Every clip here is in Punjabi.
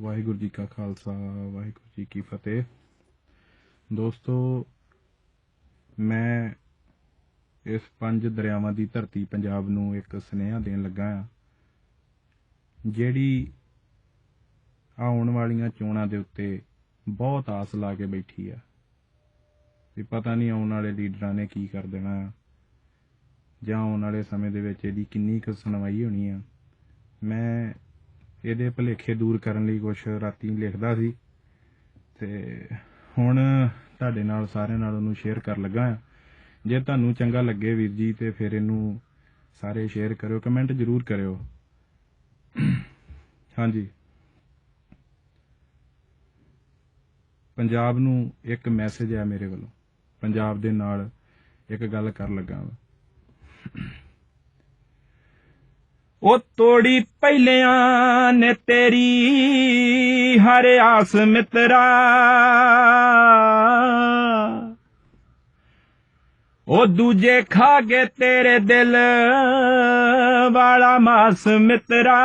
ਵਾਹਿਗੁਰੂ ਜੀ ਕਾ ਖਾਲਸਾ, ਵਾਹਿਗੁਰੂ ਜੀ ਕੀ ਫਤਿਹ। ਦੋਸਤੋ, ਮੈਂ ਇਸ ਪੰਜ ਦਰਿਆਵਾਂ ਦੀ ਧਰਤੀ ਪੰਜਾਬ ਨੂੰ ਇੱਕ ਸੁਨੇਹਾ ਦੇਣ ਲੱਗਾ ਆ ਜਿਹੜੀ ਆਉਣ ਵਾਲੀਆਂ ਚੋਣਾਂ ਦੇ ਉੱਤੇ ਬਹੁਤ ਆਸ ਲਾ ਕੇ ਬੈਠੀ ਆ। ਵੀ ਪਤਾ ਨਹੀਂ ਆਉਣ ਵਾਲੇ ਲੀਡਰਾਂ ਨੇ ਕੀ ਕਰ ਦੇਣਾ ਆ, ਜਾਂ ਆਉਣ ਵਾਲੇ ਸਮੇਂ ਦੇ ਵਿੱਚ ਇਹਦੀ ਕਿੰਨੀ ਕੁ ਸੁਣਵਾਈ ਹੋਣੀ ਆ। ਮੈਂ ਇਹਦੇ ਭੁਲੇਖੇ ਦੂਰ ਕਰਨ ਲਈ ਕੁਝ ਰਾਤੀ ਲਿਖਦਾ ਸੀ। ਤੇ ਹੁਣ ਤੁਹਾਡੇ ਨਾਲ, ਸਾਰਿਆਂ ਨਾਲ ਉਹਨੂੰ ਸ਼ੇਅਰ ਕਰਨ ਲੱਗਾ ਆ ਜੇ ਤੁਹਾਨੂੰ ਚੰਗਾ ਲੱਗੇ ਵੀਰ ਜੀ, ਤੇ ਫਿਰ ਇਹਨੂੰ ਸਾਰੇ ਸ਼ੇਅਰ ਕਰਿਓ ਕਮੈਂਟ ਜ਼ਰੂਰ ਕਰਿਓ। ਹਾਂਜੀ। ਪੰਜਾਬ ਨੂੰ ਇੱਕ ਮੈਸੇਜ ਹੈ ਮੇਰੇ ਵੱਲੋਂ। ਪੰਜਾਬ ਦੇ ਨਾਲ ਇੱਕ ਗੱਲ ਕਰਨ ਲੱਗਾ ਹਾਂ। ਉਹ ਤੋੜੀ ਪਹਿਲਿਆਂ ਨੇ ਤੇਰੀ, ਹਰ ਆਸ ਮਿੱਤਰਾ। ਉਹ ਦੂਜੇ ਖਾ ਗਏ ਤੇਰੇ ਦਿਲ ਵਾਲਾ ਮਾਸ ਮਿੱਤਰਾ।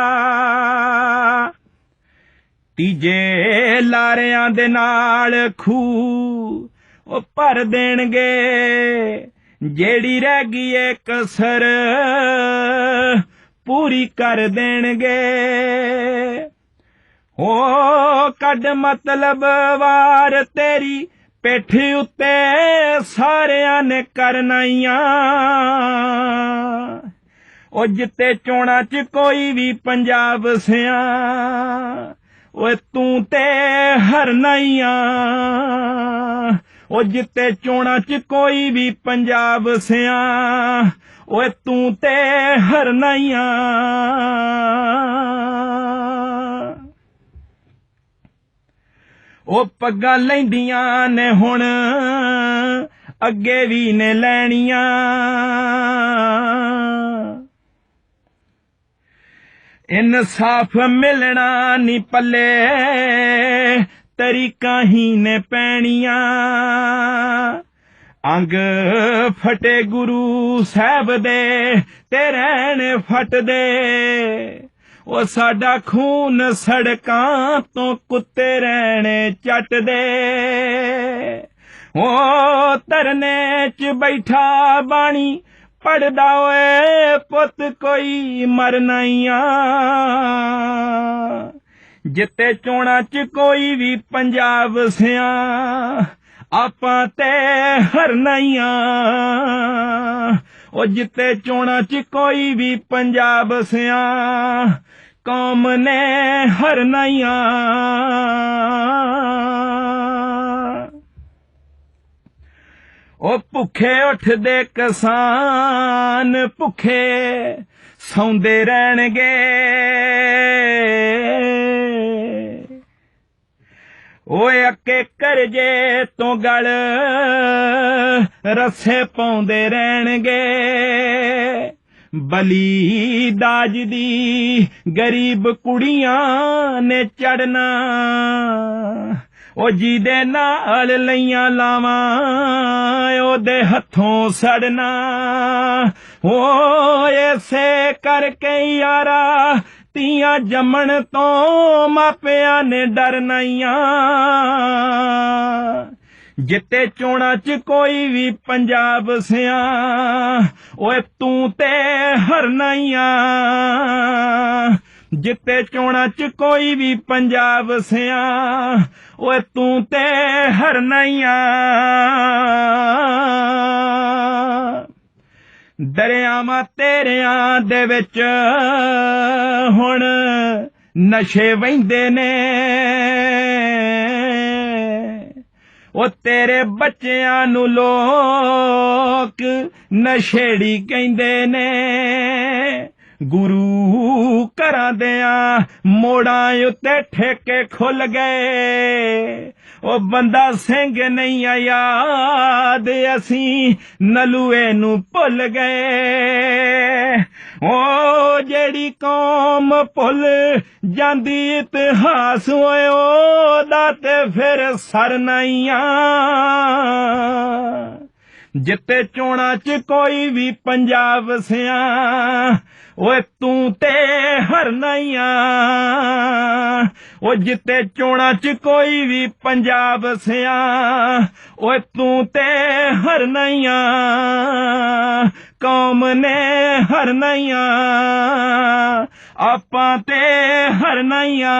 ਤੀਜੇ ਲਾਰਿਆਂ ਦੇ ਨਾਲ ਖੂ ਉਹ ਭਰ ਦੇਣਗੇ। ਜਿਹੜੀ ਰਹਿ ਗਈ ਏ ਕਸਰ ਪੂਰੀ ਕਰ ਦੇਣਗੇ। ਹੋ ਕੱਢ ਮਤਲਬ ਵਾਰ ਤੇਰੀ ਪਿੱਠ ਉੱਤੇ ਸਾਰਿਆਂ ਨੇ ਕਰਨਾਈਆਂ ਉਹ ਜਿੱਤੇ ਚੋਣਾ ਚ ਕੋਈ ਵੀ ਪੰਜਾਬ ਸਿਆ। ਓਏ ਤੂੰ ਤੇ ਹਰਨਾਈਆਂ ਉਹ ਜਿੱਤੇ ਚੋਣਾ ਚ ਕੋਈ ਵੀ ਪੰਜਾਬ ਸਿਆ, ਓਏ ਤੂੰ ਤੇ ਹਰਨਾਈਆਂ ਉਹ ਪੱਗਾਂ ਲੈਂਦੀਆਂ ਨੇ ਹੁਣ, ਅੱਗੇ ਵੀ ਨੇ ਲੈਣੀਆਂ। ਇਨਸਾਫ ਮਿਲਣਾ ਨਹੀਂ ਪੱਲੇ। ਤਰੀਕਾਂ ਹੀ ਨੇ ਪੈਣੀਆਂ। ਅੰਗ ਫਟੇ ਗੁਰੂ ਸਾਹਿਬ ਦੇ ਤੇ ਰਹਿਣ ਫਟਦੇ ਉਹ ਸਾਡਾ ਖੂਨ ਸੜਕਾਂ ਤੋਂ ਕੁੱਤੇ ਰਹਿਣੇ ਚੱਟਦੇ ਓ ਤਰਨੇ ਚ ਬੈਠਾ ਬਾਣੀ ਪੜਦਾ ਓਏ ਪੁੱਤ ਕੋਈ ਮਰਨਾਈਆਂ ਜਿੱਤੇ ਚੋਣਾ ਚ ਕੋਈ ਵੀ ਪੰਜਾਬ ਸਿਆ, ਆਪਾਂ ਤੇ ਹਰਨਾਈਆਂ ਉਹ ਜਿੱਤੇ ਚੋਣਾ ਚ ਕੋਈ ਵੀ ਪੰਜਾਬ ਸਿਆ, ਕੌਮ ਨੇ ਹਰਨਾਈਆਂ ਉਹ ਭੁੱਖੇ ਉੱਠਦੇ ਕਿਸਾਨ ਭੁੱਖੇ ਸੌਂਦੇ ਰਹਿਣਗੇ। ਓਏ ਅੱਕੇ ਕਰਜੇ ਤੋਂ ਗਲ ਰਸੇ ਪਾਉਂਦੇ ਰਹਿਣਗੇ। ਬਲੀ ਦਾਜ ਦੀ ਗਰੀਬ ਕੁੜੀਆਂ ਨੇ ਚੜਨਾ ਉਹ ਜਿਹਦੇ ਨਾਲ ਲਈਆਂ ਲਾਵਾਂ, ਉਹਦੇ ਹੱਥੋਂ ਸੜਨਾ। ਓ ਐਸੇ ਕਰਕੇ ਯਾਰਾ ਤੀਆਂ ਜੰਮਣ ਤੋਂ ਮਾਪਿਆਂ ਨੇ ਡਰਨਾਈਆਂ ਜਿੱਤੇ ਚੋਣਾ ਚ ਕੋਈ ਵੀ ਪੰਜਾਬ ਸਿਆ, ਓਏ ਤੂੰ ਤੇ ਹਰਨਾਈਆਂ ਜਿੱਤੇ ਚੋਣਾ ਚ ਕੋਈ ਵੀ ਪੰਜਾਬ ਸਿਆ, ਓਏ ਤੂੰ ਤੇ ਹਰਨਾਈਆਂ ਦਰਿਆਵਾਂ ਤੇਰਿਆਂ ਦੇ ਵਿੱਚ ਹੁਣ ਨਸ਼ੇ ਵਹਿੰਦੇ ਨੇ। ਉਹ ਤੇਰੇ ਬੱਚਿਆਂ ਨੂੰ ਲੋਕ ਨਸ਼ੇੜੀ ਕਹਿੰਦੇ ਨੇ। ਗੁਰੂ ਘਰਾਂ ਦਿਆਂ ਮੋੜਾਂ ਉੱਤੇ ਠੇਕੇ ਖੁੱਲ ਗਏ। ਉਹ ਬੰਦਾ ਸਿੰਘ ਨਹੀਂ ਆ, ਯਾਦ ਅਸੀਂ ਨਲੂਏ ਨੂੰ ਭੁੱਲ ਗਏ। ਓ ਜਿਹੜੀ ਕੌਮ ਭੁੱਲ ਜਾਂਦੀ ਇਤਿਹਾਸ, ਓਏ ਉਹਦਾ ਤੇ ਫਿਰ ਸਰ ਨਹੀਂਆਂ ਜਿੱਤੇ ਚੋਣਾ ਚ ਕੋਈ ਵੀ ਪੰਜਾਬ ਸਿਆ, ਓਏ ਤੂੰ ਤੇ ਹਰਨਾਈਆਂ ਉਹ ਜਿੱਤੇ ਚੋਣਾਂ 'ਚ ਕੋਈ ਵੀ ਪੰਜਾਬ ਸਿਆ, ਓਏ ਤੂੰ ਤੇ ਹਰਨਾਈਆਂ ਕੌਮ ਨੇ ਹਰਨਾਈਆਂ ਆਪਾਂ ਤੇ ਹਰਨਾਈਆਂ